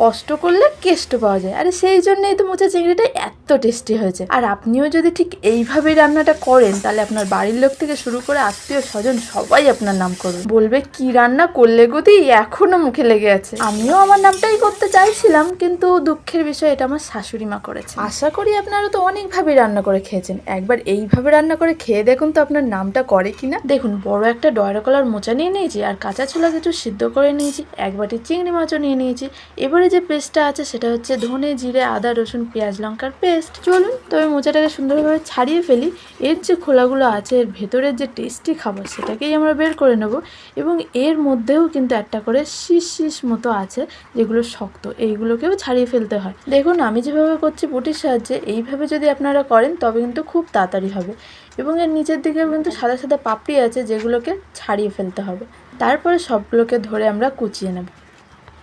কষ্ট করলে কেষ্ট পাওয়া যায়। আরে সেই জন্যই তো মোচা চিংড়িটা এত টেস্টি হয়েছে। আর আপনিও যদি ঠিক এইভাবে রান্নাটা করেন, তাহলে আপনার বাড়ির লোক থেকে শুরু করে আত্মীয় স্বজন সবাই আপনার নাম করবে বলবে, কি রান্না করলে গতি এখনও মুখে লেগে আছে। আমিও আমার নামটাই করতে চাইছিলাম, কিন্তু দুঃখের বিষয় এটা আমার শাশুড়ি মা করেছে আশা করি আপনারা তো অনেকভাবেই রান্না করে খেয়েছেন। একবার এইভাবে রান্না করে খেয়ে দেখুন তো আপনার নামটা করে কিনা। দেখুন, বড় একটা ডয়রা কলার মোচা নিয়ে নিয়েছি, আর কাঁচা ছোলা কিছু সিদ্ধ করে নিয়েছি, এক বাটি চিংড়ি মাছও নিয়ে নিয়েছি। এবারে যে পেস্টটা আছে সেটা হচ্ছে ধনে, জিরে, আদা, রসুন, পেঁয়াজ, লঙ্কার পেস্ট। চলুন, তবে মোচাটাকে সুন্দরভাবে ছাড়িয়ে ফেলি। এর যে খোলাগুলো আছে, এর ভেতরের যে টেস্টি খাবার সেটাকেই আমরা বের করে নেব। এবং এর মধ্যেও কিন্তু একটা করে শীষ শীষ মতো আছে, যেগুলো শক্ত, এইগুলোকেও ছাড়িয়ে ফেলতে হয়। দেখুন, আমি যেভাবে করছি বটির সাহায্যে, এইভাবে যদি আপনারা করেন, তবে কিন্তু খুব তাড়াতাড়ি হবে। এবং এর নিচের দিকেও কিন্তু সাদা সাদা পাপড়ি আছে, যেগুলোকে ছাড়িয়ে ফেলতে হবে। তারপরে সবগুলোকে ধরে আমরা কুচিয়ে নেব।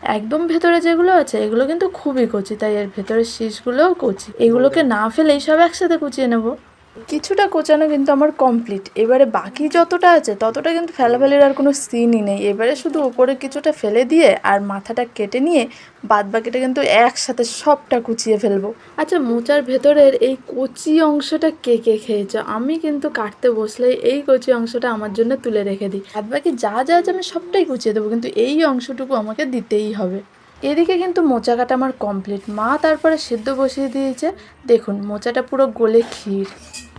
একদম ভেতরে যেগুলো আছে, এগুলো কিন্তু খুবই কচি, তাই এর ভেতরের শীষগুলোও কচি। এগুলোকে না ফেলেই সব একসাথে কুচিয়ে নেব। কিছুটা কোচানো কিন্তু আমার কমপ্লিট এবারে বাকি যতটা আছে, ততটা কিন্তু ফেলাফেলির আর কোনো সিনই নেই। এবারে শুধু উপরে কিছুটা ফেলে দিয়ে আর মাথাটা কেটে নিয়ে বাদ বাকিটা কিন্তু একসাথে সবটা কুচিয়ে ফেলব। আচ্ছা মোচার ভেতরের এই কচি অংশটা কে কে খেয়েছ? আমি কিন্তু কাটতে বসলেই এই কচি অংশটা আমার জন্য তুলে রেখে দিই। বাদ বাকি যা যা আছে আমি সবটাই কুচিয়ে দেবো, কিন্তু এই অংশটুকু আমাকে দিতেই হবে। এদিকে কিন্তু মোচা কাটা আমার কমপ্লিট মা তারপরে সেদ্ধ বসিয়ে দিয়েছে। দেখুন, মোচাটা পুরো গলে ক্ষীর।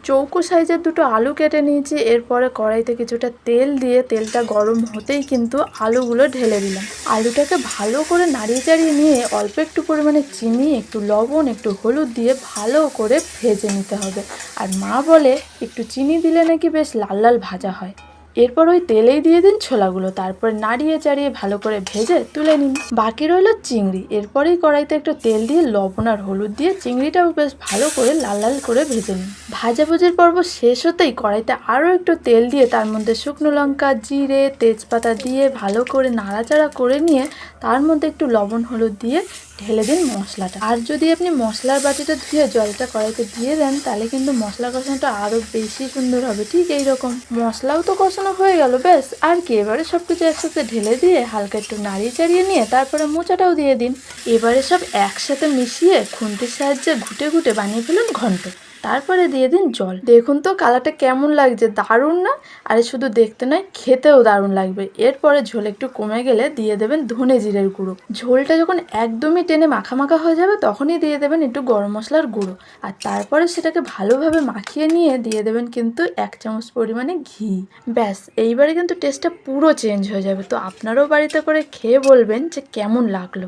চৌকো সাইজের দুটো আলু কেটে নিয়েছি, এরপরে কড়াইতে কিছুটা তেল দিয়ে তেলটা গরম হতেই কিন্তু আলুগুলো ঢেলে দিলাম। আলুটাকে ভালো করে নাড়িয়ে চাড়িয়ে নিয়ে অল্প একটু পরিমাণে চিনি, একটু লবণ, একটু হলুদ দিয়ে ভালো করে ভেজে নিতে হবে। আর মা বলে, একটু চিনি দিলে নাকি বেশ লাল লাল ভাজা হয়। এরপর ওই তেলেই দিয়ে দিন ছোলাগুলো, তারপর নাড়িয়ে চাড়িয়ে ভালো করে ভেজে তুলে নিন। বাকি রইল চিংড়ি। এরপরেই কড়াইতে একটু তেল দিয়ে লবণ আর হলুদ দিয়ে চিংড়িটাও বেশ ভালো করে লাল লাল করে ভেজে নিন। ভাজাভুজির পর্ব শেষ হতেই কড়াইতে আরও একটু তেল দিয়ে তার মধ্যে শুকনো লঙ্কা, জিরে, তেজপাতা দিয়ে ভালো করে নাড়াচাড়া করে নিয়ে তার মধ্যে একটু লবণ হলুদ দিয়ে ঢেলে দিন মশলাটা। আর যদি আপনি মশলার বাটিটা ধুয়ে জলটা কড়াইতে দিয়ে দেন, তাহলে কিন্তু মশলা কষানোটা আরও বেশি সুন্দর হবে। ঠিক এই রকম মশলাও তো কষানো হয়ে গেল, ব্যাস। আর কি, এবারে সব কিছু একসাথে ঢেলে দিয়ে হালকা একটু নাড়িয়ে চাড়িয়ে নিয়ে তারপরে মোচাটাও দিয়ে দিন। এবারে সব একসাথে মিশিয়ে খুন্তির সাহায্যে ঘুটে ঘুটে বানিয়ে ফেলুন ঘন্ট। তারপরে দিয়ে দিন জল। দেখুন তো কালারটা কেমন লাগছে, দারুণ না? আরে শুধু দেখতে নয়, খেতেও দারুণ লাগবে। এরপরে ঝোল একটু কমে গেলে দিয়ে দেবেন ধনে জিরের গুঁড়ো। ঝোলটা যখন একদমই টেনে মাখা মাখা হয়ে যাবে, তখনই দিয়ে দেবেন একটু গরম মশলার গুঁড়ো। আর তারপরে সেটাকে ভালোভাবে মাখিয়ে নিয়ে দিয়ে দেবেন কিন্তু এক চামচ পরিমাণে ঘি। ব্যাস, এইবারে কিন্তু টেস্টটা পুরো চেঞ্জ হয়ে যাবে। তো আপনারাও বাড়িতে করে খেয়ে বলবেন যে কেমন লাগল।